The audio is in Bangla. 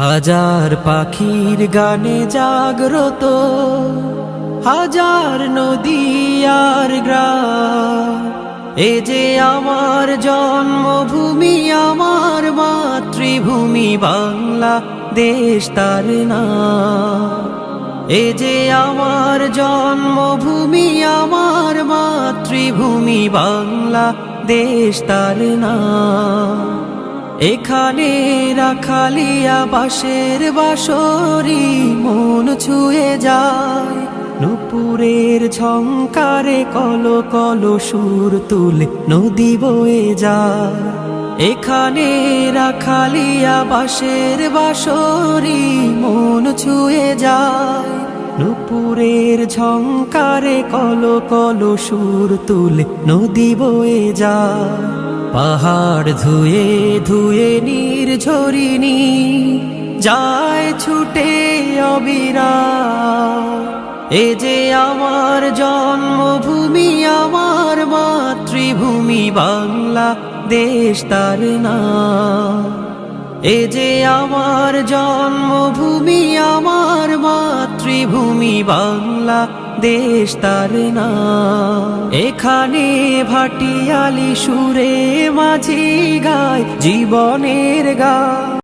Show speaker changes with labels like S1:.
S1: হাজার পাখির গানে জাগ্রত, হাজার নদী আর গ্রাম। এ যে আমার জন্মভূমি, আমার মাতৃভূমি বাংলা দেশ তার না এ যে আমার জন্মভূমি, আমার মাতৃভূমি বাংলা দেশ তার না এখানে রাখালিয়া বাসের বাসরি মন ছুঁয়ে যায়। নুপুরের ঝংকারে কল কল সুর তুলে নদী বয়ে যায়। এখানে রাখালিয়া বাসের বাসরি মন ছুঁয়ে যায়। নুপুরের ঝংকারে কল কল সুর তুলে নদী বয়ে যায়। পাহাড় ধুয়ে ধুয়ে নীর ঝরিনি যায় ছুটে অবিরা। এ যে আমার জন্মভূমি, আমার মাতৃভূমি বাংলা দেশ তার না। এ যে আমার জন্মভূমি মাতৃভূমি বাংলা দেশ তার না। এখানে ভাটিয়ালি সুরে মাঝি গায় জীবনের গা।